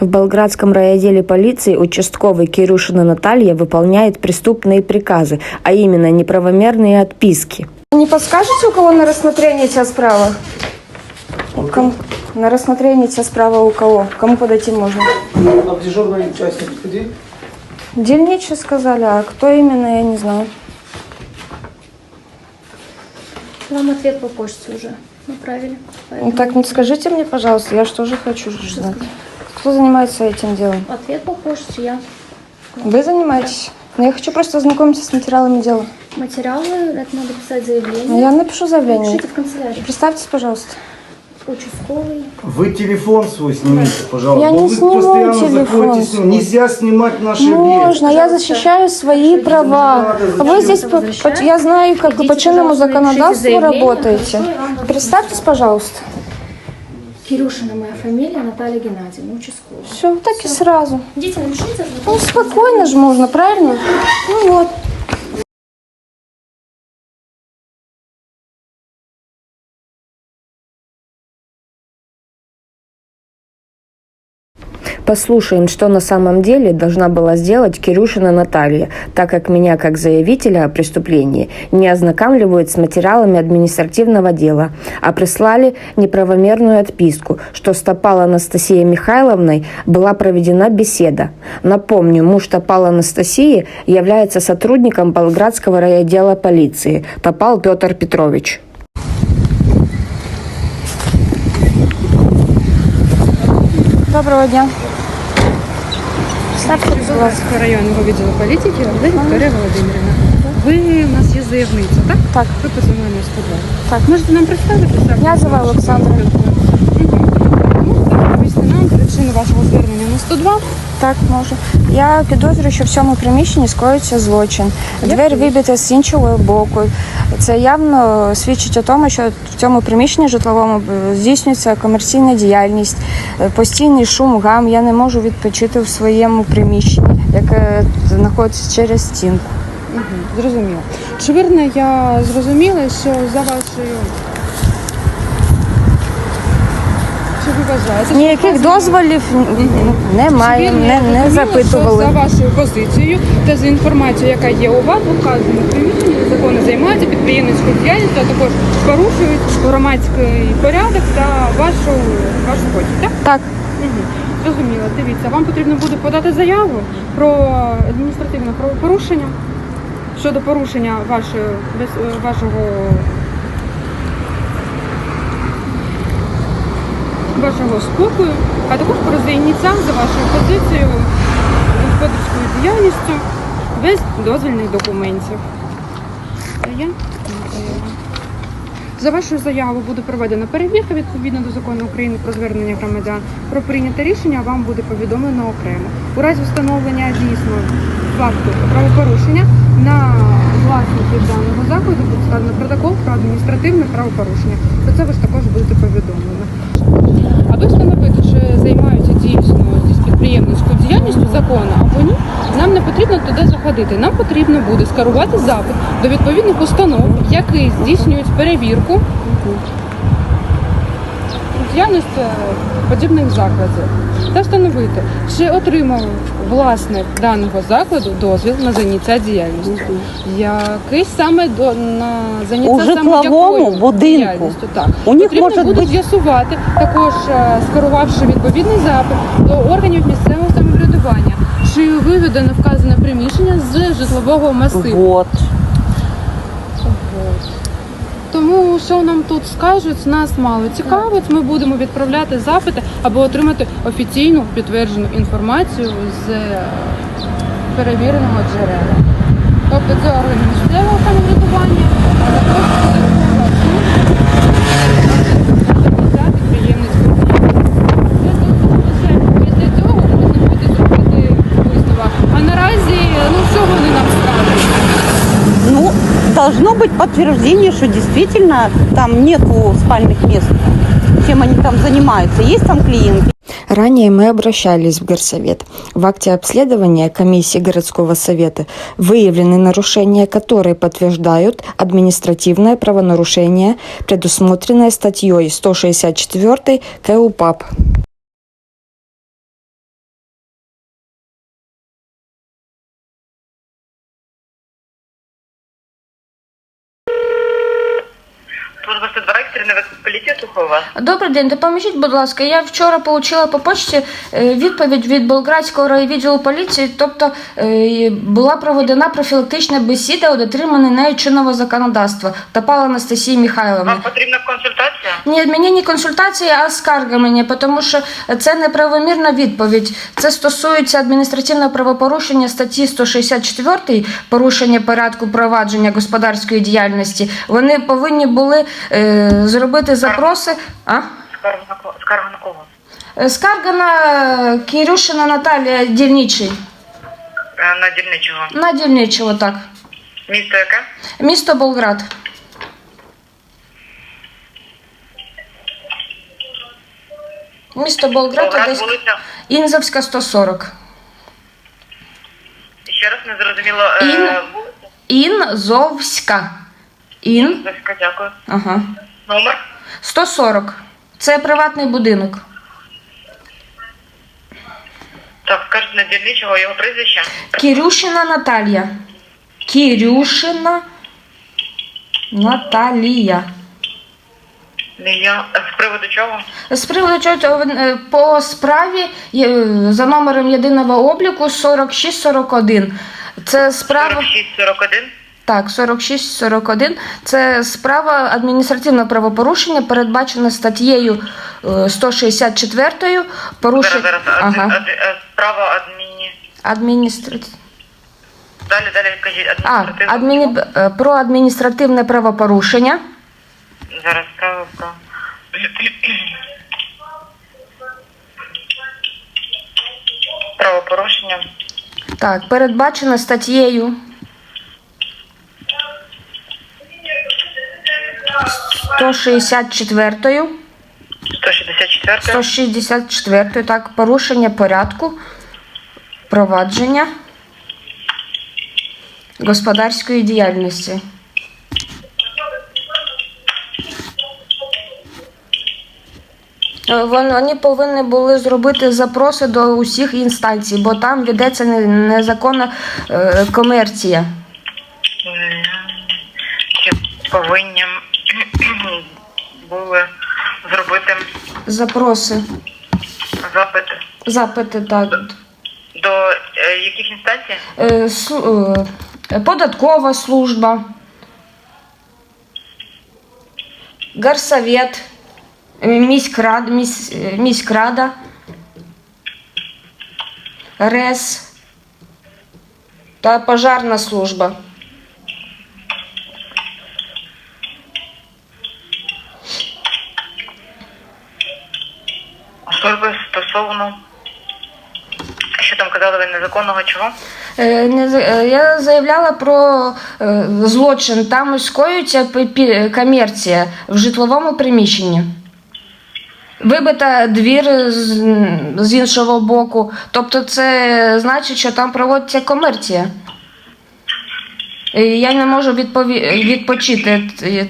В Болградском райотделе полиции участковый Кирюшина Наталья выполняет преступные приказы, а именно неправомерные отписки. Не подскажете, у кого на рассмотрение сейчас справа? Кому? На рассмотрение сейчас справа у кого? Кому подойти можно? А в дежурной части подходи. Дельничий сказали, а кто именно, я не знаю. Вам ответ по почте уже направили. Ну, Поэтому так не скажите мне, пожалуйста, я же тоже хочу знать. Кто занимается этим делом? Ответ по почте я. Вы занимаетесь? Ну, я хочу просто ознакомиться с материалами дела. Материалы, это надо писать Ну, заявление. Я напишу заявление. Пишите в канцелярию. Представьтесь, пожалуйста. Участковый. Вы телефон свой снимите, пожалуйста. Я не Вы сниму постоянно телефон свой. Нельзя снимать наши Можно, объекты. я защищаю свои права. надо, Вы здесь, по- по- я знаю, как по Идите, чинному пожалуйста, законодательству работаете. Представьтесь, пожалуйста. Кирюшина моя фамилия, Наталья Геннадьевна, участковая. Все, так и сразу. Дети, напишите. Ну, спокойно же можно, правильно? Ну Послушаем, что на самом деле должна была сделать Кирюшина Наталья, так как меня, как заявителя о преступлении, не ознакомливают с материалами административного дела, а прислали неправомерную отписку, что с Топал Анастасией Михайловной была проведена беседа. Напомню, муж Топал Анастасии является сотрудником Болградского райотдела полиции Топал Петр Петрович. Доброго дня. Болградського районного відділу політики Орда Вікторія Володимирівна. Ви у нас є заявниця, так? Так. Ви позвонили 102. Так. Можете нам представитися? Я звала Олександра. Ну, розповісти нам причину вашого звернення на 102? Так, можу. Я підозрюю, що в цьому приміщенні скоїться злочин. Двері вибита з іншого боку. Це явно свідчить о тому, що в цьому приміщенні житловому е, здійснюється комерційна діяльність, е, постійний шум, гам. Я не можу відпочити в своєму приміщенні, яке знаходиться через стінку. Угу. Зрозуміло. Чи вірно я зрозуміла, що за вашою... Чи ви вважаєте? Ніяких дозволів немає, не, не запитували. Що за вашою позицією та за інформацією, яка є у вас, у вказаному приміщенні закони займаються підприємницькою діяльністю, а також порушують громадський порядок та вашу вашу хочуть, так? Так, Угу. Зрозуміло, дивіться, вам потрібно буде подати заяву про адміністративне правопорушення щодо порушення вашої, е, вашого вашого спокою, а також про зайняття за вашою позицією господарською діяльністю без дозвільних документів. За вашою заявою буде проведена перевірка відповідно до закону України про звернення громадян. Про прийняте рішення вам буде повідомлено окремо. У разі встановлення дійсно факту правопорушення на власників даного закладу буде складено протокол про адміністративне правопорушення. Про це ви ж також будете повідомлені. Встановити, чи займаються дійсно зі підприємницькою діяльністю закону або ні, нам не потрібно туди заходити. Нам потрібно буде скерувати запит до відповідних установ, які здійснюють перевірку діяльності подібних закладів та встановити, чи отримав власник даного закладу дозвіл на заняття діяльністю. Який саме до на заняття У житловому будинку. Так У них потрібно може буде бути- з'ясувати також е, скерувавши відповідний запит до органів місцевого самоврядування, чи виведено вказане приміщення з житлового масиву. Вот. Тому що нам тут скажуть, нас мало цікавить. Ми будемо відправляти запити або отримати офіційну підтверджену інформацію з е, перевіреного джерела. Тобто це організм місцевого самоврядування, також должно быть подтверждение, что действительно там нету спальных мест. Чем они там занимаются? Есть там клиенты? Ранее мы обращались в горсовет. В акте обследования комиссии городского совета выявлены нарушения, которые подтверждают административное правонарушение, предусмотренное статьей 164 КУПАП. Служба 102, поліції, слухаю вас. Добрий день, допоможіть, будь ласка. Я вчора отримала по почті е, відповідь від Болградського райвідділу поліції, тобто е, була проведена профілактична бесіда у дотриманні нею чинного законодавства. Топала Анастасії Михайловни. Вам потрібна консультація? Ні, мені не консультація, а скарга мені, тому що це неправомірна відповідь. Це стосується адміністративного правопорушення статті 164 порушення порядку провадження господарської діяльності. Вони повинні були е, зробити запроси. А? Скарга на, ко- скарга на кого? Е, Скарга на Кирюшина Наталія Дільничий. Е, На дільничого. На дільничого, так. Місто яке? Місто Болград. Місто Болград, Болград, Одеська. вулиця. Інзовська 140. Ще раз не зрозуміло. Е, Ін. Інзовська. Ін. Зоська, дякую. Ага. Номер? 140. Це приватний будинок. Так, скажіть на дільничого його прізвище. Кирюшина Наталія. Кирюшина Наталія. Не я. З приводу чого? З приводу чого е, по справі е, за номером єдиного обліку 4641. Це справа 4641. Так, 4641. Це справа адміністративного правопорушення, передбачена статтєю е, 164 порушення. Зараз, зараз. Ага. е, Справа адміні... Адміністративне. Далі, далі кажіть. А, Адміністративна. адміні... е, про адміністративне правопорушення. Зараз справа про... Правопорушення. Так, передбачено статтєю 164, 164. 164, так, порушення порядку провадження господарської діяльності. Е, Вони повинні були зробити запроси до усіх інстанцій, бо там ведеться незаконна е, комерція. Чи повинні були зробити Запроси, запит запити так. до е, яких інстанцій? Е, слу- е, Податкова служба, Горсовет, е, міськрад, місь, міськрада, РЕС та пожарна служба. Там казали ви незаконного чого? Е, не е, Я заявляла про е, злочин. Там скоюється комерція в житловому приміщенні. Вибита двір з, з іншого боку. Тобто це значить, що там проводиться комерція. Я не можу відпові... відпочити.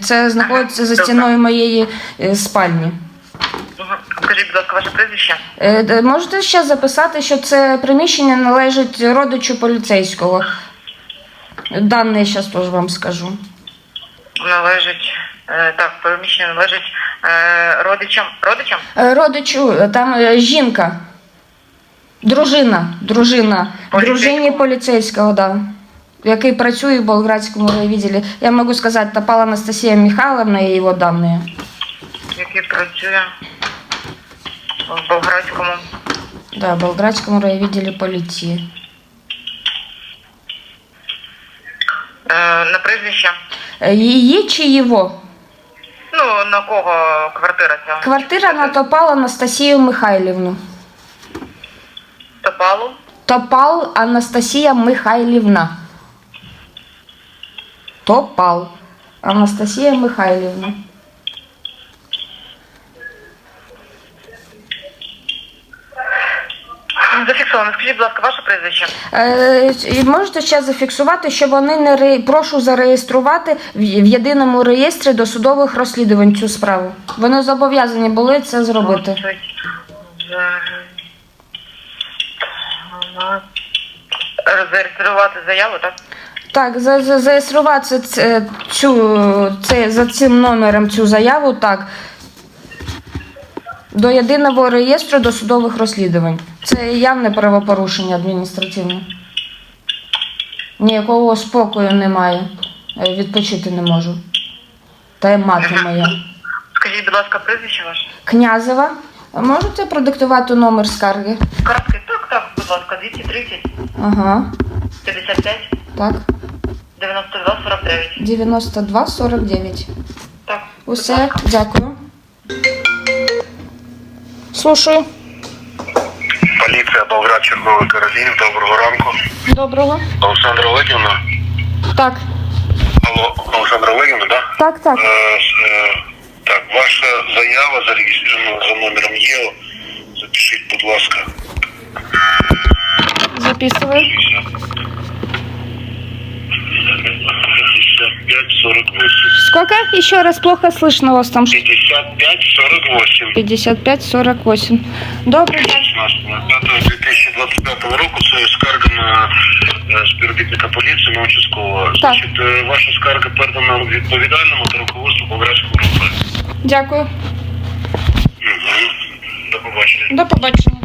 Це знаходиться за стіною моєї спальні. Скажіть, будь ласка, ваше прізвище? Е, Можете ще записати, що це приміщення належить родичу поліцейського. Дане я зараз теж вам скажу. Належить. е, Так, приміщення належить е, родичам. Родичам? Е, Родичу, там е, жінка, дружина, дружина, Поліцейського? дружині поліцейського, да, який працює в Болградському райвідділі. Я можу сказати, Топала Анастасія Михайловна і його дані. який працює в Болградському. Да, в Болградському райвідділі поліції. Е, на прізвище. Е, Її чи його? Ну, на кого квартира ця? Квартира на Топал Анастасію Михайлівну. Топалу. Топал Анастасія Михайлівна. Топал Анастасія Михайлівна. Зафіксовано. Скажіть, будь ласка, ваше прізвище. Е, можете ще зафіксувати, що вони не ре... прошу зареєструвати в, в єдиному реєстрі досудових розслідувань цю справу. Вони зобов'язані були це зробити. Зареєструвати заяву, так? Так, за, за, зареєструвати це, цю, це, за цим номером цю заяву, так. До єдиного реєстру досудових розслідувань. Це явне правопорушення адміністративне. Ніякого спокою немає. Е, Відпочити не можу. Та й мати моя. Скажіть, будь ласка, прізвище ваше? Князева, можете продиктувати номер скарги? Картки, так, так, будь ласка, 230, Ага, 55, так. 92, 49. 92 49. Так, Усе, дякую. Слушаю. Болград Черговий Каролінів. Доброго ранку. Доброго. Олександра Олегівна. Так, Алло, Олександра Олегівна, да? так, так. Е, е, так, ваша заява зареєстрована за номером ЄО. Запишіть, будь ласка. Записываю. 55-48. Сколько? Еще раз плохо слышно вас там. 55-48. 55-48. Добре, так. 2025 року це скарга на е, співробітника поліції на участкового. Значить, е, ваша скарга передана відповідальному та руководству Болградського РУП. Дякую. Мгм. До побачення. До побачення.